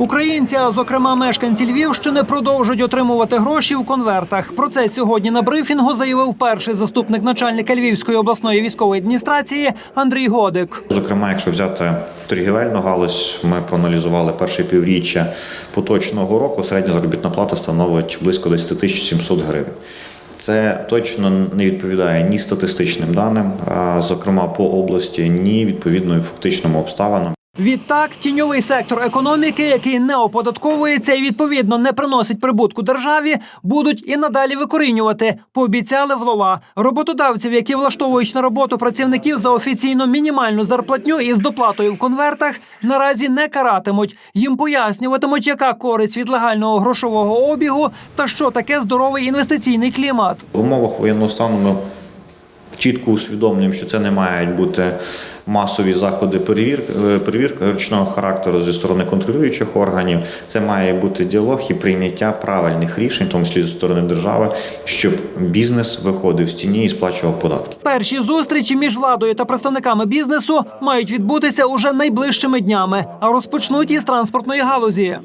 Українці, а зокрема мешканці Львівщини, продовжують отримувати гроші в конвертах. Про це сьогодні на брифінгу заявив перший заступник начальника Львівської обласної військової адміністрації Андрій Годик. Зокрема, якщо взяти торгівельну галузь, ми проаналізували перше півріччя поточного року. Середня заробітна плата становить близько 10 тисяч 700 гривень. Це точно не відповідає ні статистичним даним, зокрема по області, ні відповідно фактичним обставинам. Відтак, тіньовий сектор економіки, який не оподатковується і відповідно не приносить прибутку державі, будуть і надалі викорінювати. Пообіцяли влова роботодавців, які влаштовують на роботу працівників за офіційно мінімальну зарплатню із доплатою в конвертах, наразі не каратимуть. Їм пояснюватимуть, яка користь від легального грошового обігу та що таке здоровий інвестиційний клімат. В умовах воєнного стану ми чітко усвідомлюємо, що це не мають бути масові заходи перевірки ручного характеру зі сторони контролюючих органів. Це має бути діалог і прийняття правильних рішень, в тому числі зі сторони держави, щоб бізнес виходив з тіні і сплачував податки. Перші зустрічі між владою та представниками бізнесу мають відбутися уже найближчими днями, а розпочнуть із транспортної галузі.